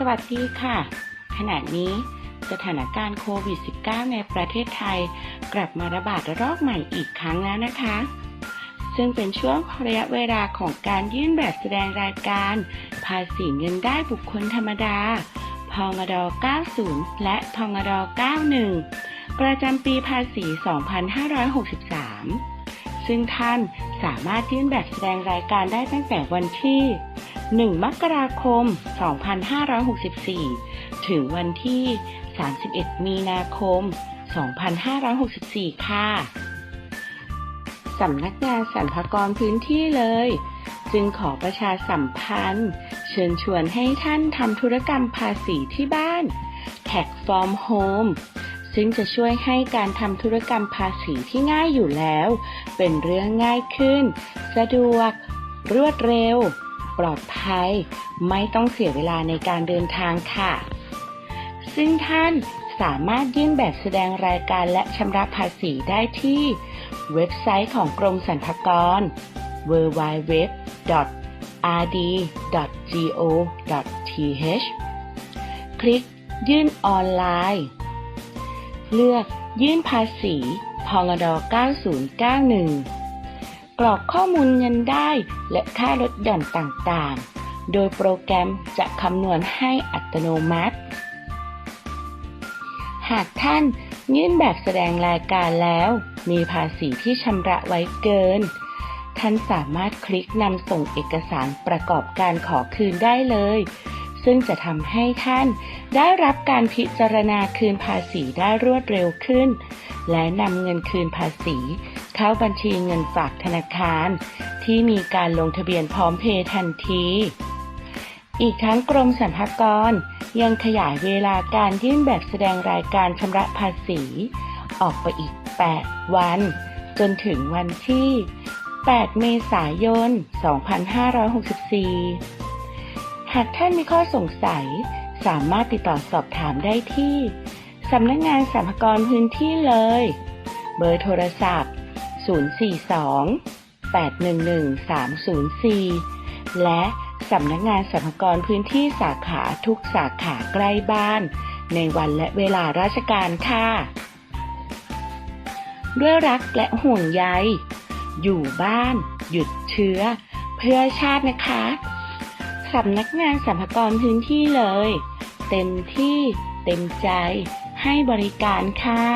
สวัสดีค่ะ ขณะนี้สถานการณ์โควิด -19 ในประเทศไทย กลับมาระบาดระลอกใหม่อีกครั้งแล้วนะคะ ซึ่งเป็นช่วงระยะเวลาของการยื่นแบบแสดงรายการ ภาษีเงินได้บุคคลธรรมดา พงด90 และพงด91 ประจำปีภาษี 2563 ซึ่งท่านสามารถยื่นแบบแสดงรายการได้ตั้งแต่วันที่ 1 มกราคม 2564 ถึงวันที่ 31 มีนาคม 2564 ค่ะ สำนักงานสรรพากรพื้นที่เลย จึงขอประชาสัมพันธ์ เชิญชวนให้ท่านทำธุรกรรมภาษีที่บ้าน Tax from Home ซึ่งจะช่วยให้การทำธุรกรรมภาษีที่ง่ายอยู่แล้ว เป็นเรื่องง่ายขึ้น สะดวก รวดเร็ว ปลอดภัย ไม่ต้องเสียเวลาในการเดินทางค่ะ ซึ่งท่านสามารถยื่นแบบแสดงรายการและชำระภาษีได้ที่ เว็บไซต์ของกรมสรรพากร www.rd.go.th คลิกยื่นออนไลน์ เลือกยื่นภาษีพงด9091 กรอกข้อมูลเงินได้และค่าลดหย่อนต่างๆ โดยโปรแกรมจะคำนวณให้อัตโนมัติ หากท่านยื่นแบบแสดงรายการแล้ว มีภาษีที่ชำระไว้เกิน ท่านสามารถคลิกนำส่งเอกสารประกอบการขอคืนได้เลย ซึ่งจะทำให้ท่านได้รับการพิจารณาคืนภาษีได้รวดเร็วขึ้น และนำเงินคืนภาษี เข้าบัญชีเงินฝากธนาคาร ที่มีการลงทะเบียนพร้อมเพย์ทันที อีกทั้งกรมสรรพากรยังขยายเวลาการยื่นแบบแสดงรายการชำระภาษี ออกไปอีก 8 วัน จนถึงวันที่ 8 เมษายน 2564 หากท่านมีข้อสงสัย สามารถติดต่อสอบถามได้ที่สำนักงานสรรพากรพื้นที่เลย เบอร์โทรศัพท์ 042 811 304 และสำนักงานสรรพากรพื้นที่สาขาทุกสาขาใกล้บ้าน ในวันและเวลาราชการค่ะ ด้วยรักและห่วงใย อยู่บ้าน หยุดเชื้อ เพื่อชาตินะคะสำนักงานสรรพากรพื้นที่เลย เต็มที่เต็มใจให้บริการค่ะ